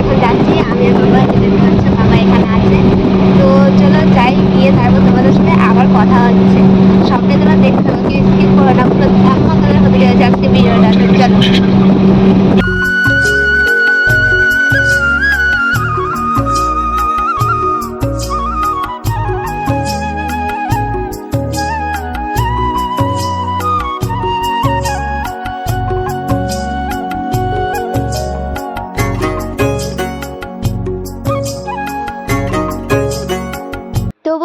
এখন যাচ্ছি, আমি আর বাবা যেতে হচ্ছে বাবা এখানে আছে। তো চলো যাই, গিয়ে তারপর তোমাদের সাথে আবার কথা হচ্ছে। সবটাই তোমরা দেখতে থাকো কি স্কিপ করো না ধাম্মা করে হতে গেছে আজকে ভিডিওটা চলো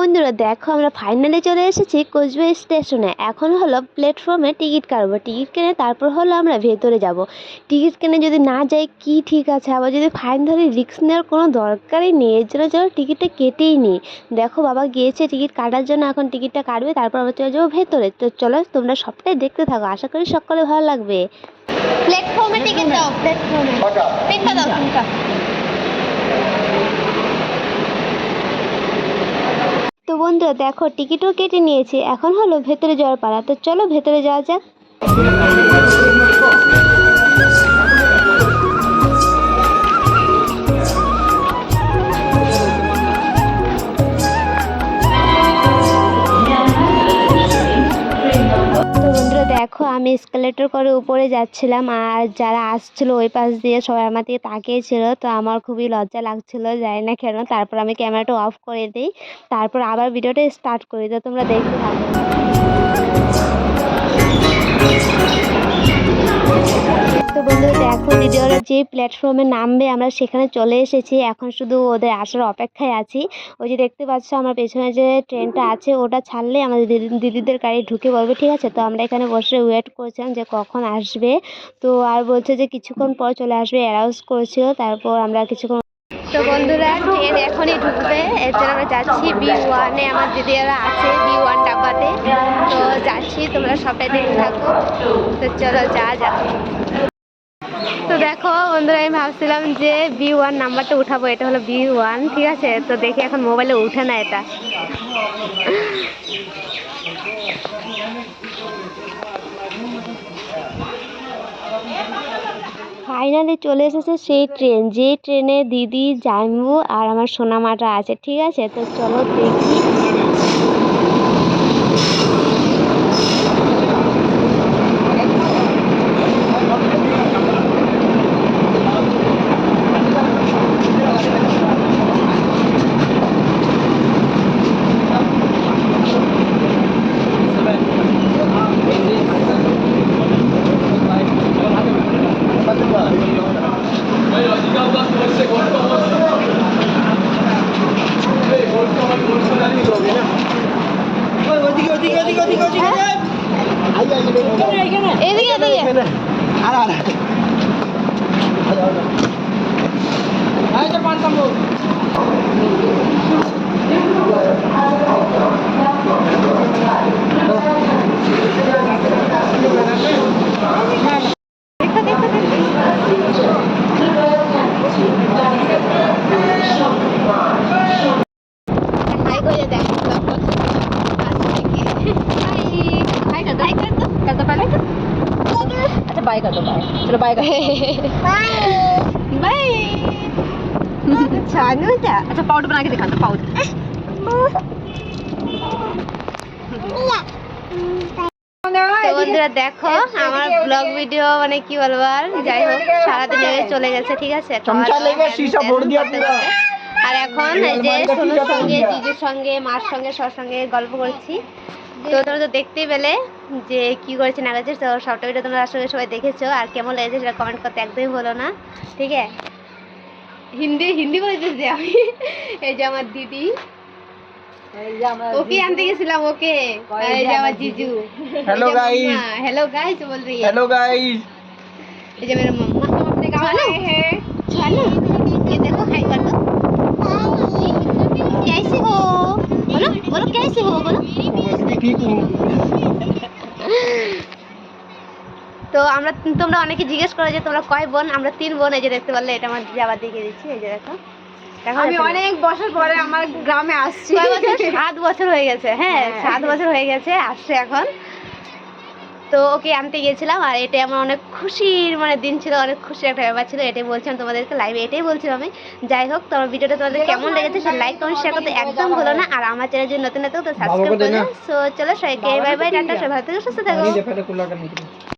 বন্ধুরা দেখো আমরা ফাইনালি চলে এসেছি কোচবিহার স্টেশনে। এখন হলো প্ল্যাটফর্মে টিকিট কাটবো। টিকিট কিনে তারপর হলো আমরা ভেতরে যাব। টিকিট কিনে যদি না যাই কি ঠিক আছে? আবার যদি ফাইন ধরে রিস্ক নেওয়ার কোনো দরকারই নেই এর জন্য চলো টিকিটটা কেটেই নিই। দেখো বাবা গিয়েছে টিকিট কাটার জন্য এখন টিকিটটা কাটবে তারপর আমরা চলে যাব ভেতরে। তো চলো তোমরা সবটাই দেখতে থাকো আশা করি সকলে ভালো লাগবে। প্ল্যাটফর্মে টিকিট দাও। প্ল্যাটফর্মে তিনটা দাও তিনটা। বন্ধুরা দেখো, টিকিটও কেটে নিয়েছে। এখন হলো ভেতরে যাওয়ার পালা। তো চলো ভেতরে যাওয়া যাক। দেখো, আমি স্কেলেটর করে উপরে যাচ্ছিলাম আর যারা আসছিল ওই পাশ দিয়ে সবাই আমার দিকে তাকিয়েছিল। তো আমার খুবই লজ্জা লাগছিল, জানি না কেন। তারপর আমি ক্যামেরাটা অফ করে দিই। তারপর আবার ভিডিওটা স্টার্ট করি। তো তোমরা দেখতে থাকো। তো বন্ধুরা দেখো দিদিওরা যে প্ল্যাটফর্মে নামবে, আমরা সেখানে চলে এসেছি। এখন শুধু ওদের আসার অপেক্ষায় আছি। ওই যে দেখতে পাচ্ছ, আমার পেছনে যে ট্রেনটা আছে, ওটা ছাড়লে আমাদের দিদি, দিদিদের গাড়ি ঢুকে পড়বে, ঠিক আছে? তো আমরা এখানে বসে ওয়েট করছিলাম যে কখন আসবে। তো আর বলছে যে কিছুক্ষণ পর চলে আসবে অ্যানাউন্স করেছিল, তারপর আমরা কিছুক্ষণ তো বন্ধুরা, ট্রেন এখনই ঢুকবে। এর আমরা যাচ্ছি বি ওয়ানে আমার দিদিরা আছে বি ওয়ান ডাব্বাতে। তো যাচ্ছি, তোমরা সবটাই দেখে থাকো। তো চলো, যা যা। তো দেখো বন্ধুরা, আমি ভাবছিলাম যে বি ওয়ান নাম্বারটা উঠাবো, এটা হলো বি ওয়ান ঠিক আছে? তো দেখি এখন মোবাইলে উঠে না এটা। ফাইনালি চলে এসেছে সেই ট্রেন যে ট্রেনে দিদি জানবু আর আমার সোনামাটা আছে, ঠিক আছে? তো চলো দেখি। এদিকে এদিকে হাই করে দেখ बाय कर दो बाय चलो बाय कर बाय छान होता अच्छा पाउडर बना के दिखा दो पाउडर তো বন্ধুরা দেখো আমার ব্লগ ভিডিও মানে কি বলবো আর যাই হোক সারাদিন এভাবে চলে গেছে ঠিক আছে चमचा लेके शीशा फोड़ दिया पूरा আর এখন এই যে সোনুর সঙ্গে জিজুর সঙ্গে মার সঙ্গে সবার সঙ্গে গল্প করছি তো তোমরা তো দেখতেই পেলে যে কি করেছে না করেছে তো সবটা ভিডিও তোমরা আসলে সবাই দেখেছো আর কেমন লেগেছে সেটা কমেন্ট করতে একদমই হলো না ঠিক আছে হিন্দি হিন্দি বলতেছি আমি এই যে আমার দিদি ওকে আনতে গেছিলাম ওকে আর এই যে আমার জিজু Hello, guys. हेलो गाइस बोल रही है हेलो गाइस ये जो मेरा मम्मा हम अपने गाँव आए हैं তো আমরা তোমরা অনেকে জিজ্ঞেস করো যে তোমরা কয় বোন? আমরা তিন বোন এই যে দেখতে পারলে এটা আমার দিদি আবার দেখিয়ে দিচ্ছি এই যে দেখো। আমি অনেক বছর পরে আমার গ্রামে আসছি। সাত বছর হয়ে গেছে হ্যাঁ হ্যাঁ। সাত বছর হয়ে গেছে আসছে এখন। তো ওকে আনতে গিয়েছিলাম আর এটাই আমার অনেক খুশির মানে দিন ছিল অনেক খুশির একটা ব্যাপার ছিল এটাই বলছিলাম তোমাদেরকে লাইভে এটাই বলছিলাম আমি। যাই হোক তোমার ভিডিওটা তোমাদের কেমন লেগেছে সে লাইক কমেন্ট শেয়ার করতে একদম ভুলো না আর আমার চ্যানেল যদি নতুন নতুন সাবস্ক্রাইব করে সো চলো সবাইকে বাই বাই টাটা সবাই ভালো থেকো সুস্থ থাকো।